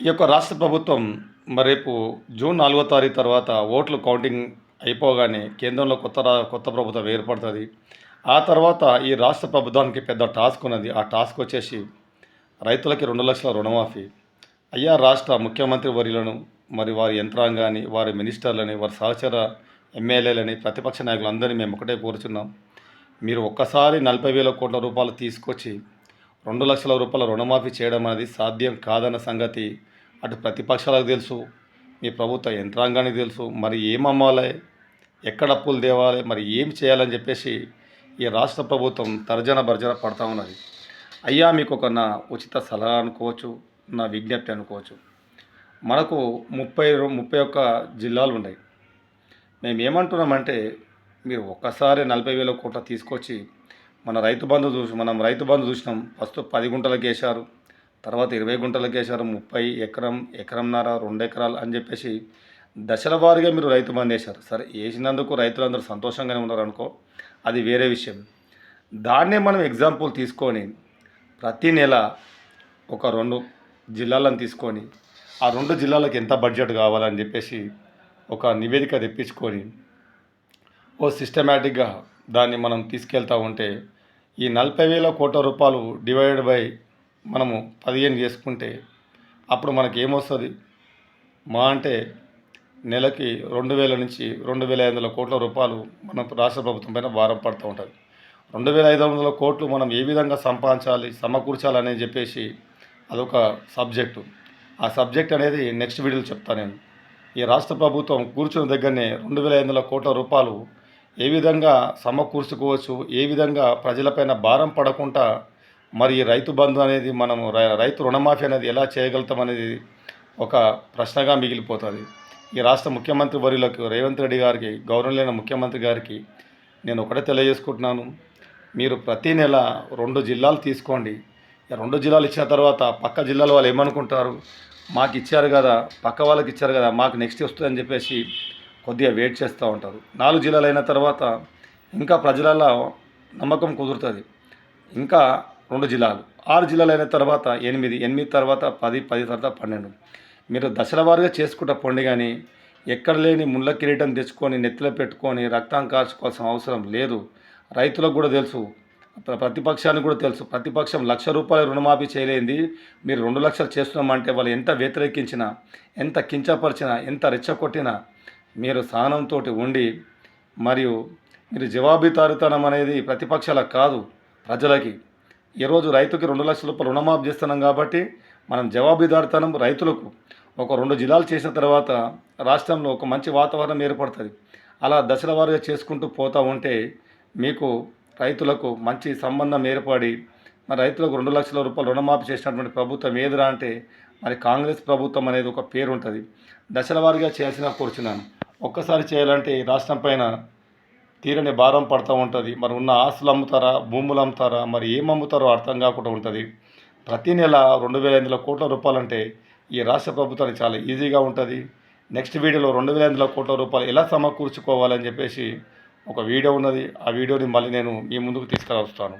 ఈ యొక్క రాష్ట్ర ప్రభుత్వం మరి రేపు జూన్ నాలుగో తారీఖు తర్వాత ఓట్లు కౌంటింగ్ అయిపోగానే కేంద్రంలో కొత్త రా కొత్త ప్రభుత్వం ఏర్పడుతుంది. ఆ తర్వాత ఈ రాష్ట్ర ప్రభుత్వానికి పెద్ద టాస్క్ ఉన్నది. ఆ టాస్క్ వచ్చేసి రైతులకి రెండు లక్షల రుణమాఫీ. అయ్యా రాష్ట్ర ముఖ్యమంత్రి వర్యులను మరి వారి యంత్రాంగాన్ని వారి మినిస్టర్లని వారి సహచర ఎమ్మెల్యేలని ప్రతిపక్ష నాయకులందరినీ మేము ఒకటే కోరుచున్నాం. మీరు ఒక్కసారి నలభై వేల కోట్ల రూపాయలు తీసుకొచ్చి రెండు లక్షల రూపాయల రుణమాఫీ చేయడం అనేది సాధ్యం కాదన్న సంగతి అటు ప్రతిపక్షాలకు తెలుసు మీ ప్రభుత్వ యంత్రాంగానికి తెలుసు. మరి ఏమమ్మాలి ఎక్కడ అప్పులు తేవాలి? మరి ఏం చేయాలని చెప్పేసి ఈ రాష్ట్ర ప్రభుత్వం తర్జన భర్జన పడతా ఉన్నది. అయ్యా మీకు ఒక నా ఉచిత సలహా అనుకోవచ్చు నా విజ్ఞప్తి అనుకోవచ్చు. మనకు ముప్పై ముప్పై ఒక్క జిల్లాలు ఉన్నాయి. మేము ఏమంటున్నామంటే మీరు ఒక్కసారి నలభై వేల కోట్ల తీసుకొచ్చి మన రైతు బంధు చూసి మనం రైతు బంధు చూసినాం. ఫస్ట్ పది గుంటలకు వేశారు. తర్వాత ఇరవై గుంటలకు వేశారు. ముప్పై ఎకరం ఎకరంన్నర రెండు ఎకరాలు అని చెప్పేసి దశల వారీగా మీరు రైతు బంధు వేశారు. సరే వేసినందుకు రైతులందరూ సంతోషంగానే ఉన్నారు అనుకో అది వేరే విషయం. దాన్నే మనం ఎగ్జాంపుల్ తీసుకొని ప్రతి నెల ఒక రెండు జిల్లాలను తీసుకొని ఆ రెండు జిల్లాలకు ఎంత బడ్జెట్ కావాలని చెప్పేసి ఒక నివేదిక తెప్పించుకొని ఓ సిస్టమేటిక్గా దాన్ని మనం తీసుకెళ్తా ఉంటే ఈ నలభై వేల కోట్ల రూపాయలు డివైడ్ బై మనము పదిహేను చేసుకుంటే అప్పుడు మనకి ఏమొస్తుంది? మా అంటే నెలకి రెండు వేల నుంచి రెండు వేల ఐదు వందల కోట్ల రూపాయలు మన రాష్ట్ర ప్రభుత్వం పైన భారం పడుతూ ఉంటుంది. రెండు వేల ఐదు వందల కోట్లు మనం ఏ విధంగా సంపాదించాలి సమకూర్చాలని చెప్పేసి అదొక సబ్జెక్టు. ఆ సబ్జెక్ట్ అనేది నెక్స్ట్ వీడియోలో చెప్తాను నేను. ఈ రాష్ట్ర ప్రభుత్వం కూర్చున్న దగ్గరనే రెండు వేల ఐదు వందల కోట్ల రూపాయలు ఏ విధంగా సమకూర్చుకోవచ్చు ఏ విధంగా ప్రజలపైన భారం పడకుండా మరి రైతు బంధు అనేది మనం రై- రైతు రుణమాఫీ అనేది ఎలా చేయగలుగుతాం అనేది ఒక ప్రశ్నగా మిగిలిపోతుంది. ఈ రాష్ట్ర ముఖ్యమంత్రి వర్యులకు రేవంత్ రెడ్డి గారికి గౌరవనీయ ముఖ్యమంత్రి గారికి నేను ఒకటే తెలియజేసుకుంటున్నాను. మీరు ప్రతి నెల రెండు జిల్లాలు తీసుకోండి. రెండు జిల్లాలు ఇచ్చిన తర్వాత పక్క జిల్లాల వాళ్ళు ఏమనుకుంటారు? మాకు ఇచ్చారు కదా పక్క వాళ్ళకి ఇచ్చారు కదా మాకు నెక్స్ట్ వస్తుందని చెప్పేసి కొద్దిగా వెయిట్ చేస్తూ ఉంటారు. నాలుగు జిల్లాలు అయిన తర్వాత ఇంకా ప్రజలలో నమ్మకం కుదురుతుంది. ఇంకా రెండు జిల్లాలు. ఆరు జిల్లాలు అయిన తర్వాత ఎనిమిది ఎనిమిది తర్వాత పది పది తర్వాత పన్నెండు. మీరు దశల వారుగా చేసుకుంటా పొండి కానీ ఎక్కడ లేని ముళ్ళ కిరీటం తెచ్చుకొని నెత్తిలో పెట్టుకొని రక్తం కార్చుకోవాల్సిన అవసరం లేదు. రైతులకు కూడా తెలుసు. ప్రతిపక్షానికి కూడా తెలుసు. ప్రతిపక్షం లక్ష రూపాయల రుణమాఫీ చేయలేంది. మీరు రెండు లక్షలు చేస్తున్నామంటే వాళ్ళు ఎంత వ్యతిరేకించినా ఎంత కించపరిచినా ఎంత రెచ్చగొట్టినా మీరు సహనంతో ఉండి మరియు మీరు జవాబుదారితనం అనేది ప్రతిపక్షాలకు కాదు ప్రజలకి. ఈరోజు రైతుకి రెండు లక్షల రూపాయలు రుణమాఫీ చేస్తున్నాం కాబట్టి మనం జవాబుదారితనం రైతులకు ఒక రెండు జిల్లాలు చేసిన తర్వాత రాష్ట్రంలో ఒక మంచి వాతావరణం ఏర్పడుతుంది. అలా దశల వారీగా చేసుకుంటూ పోతూ ఉంటే మీకు రైతులకు మంచి సంబంధం ఏర్పడి మరి రైతులకు రెండు లక్షల రూపాయలు రుణమాఫీ చేసినటువంటి ప్రభుత్వం ఏదిరా అంటే మరి కాంగ్రెస్ ప్రభుత్వం అనేది ఒక పేరు ఉంటుంది దశల వారీగా చేయాల్సిన కూర్చున్నాను. ఒక్కసారి చేయాలంటే ఈ రాష్ట్రం పైన తీరని భారం పడుతూ ఉంటుంది. మరి ఉన్న ఆస్తులు అమ్ముతారా భూములు అమ్ముతారా మరి ఏం అమ్ముతారో అర్థం కాకుండా ఉంటుంది. ప్రతి నెల రెండు వేల ఐదు కోట్ల రూపాయలు అంటే ఈ రాష్ట్ర ప్రభుత్వానికి చాలా ఈజీగా ఉంటుంది. నెక్స్ట్ వీడియోలో రెండు వేల ఐదు కోట్ల రూపాయలు ఎలా సమకూర్చుకోవాలని చెప్పేసి ఒక వీడియో ఉన్నది. ఆ వీడియోని మళ్ళీ నేను మీ ముందుకు తీసుకురావస్తాను.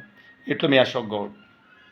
ఇట్లు మీ అశోక్ గౌడ్.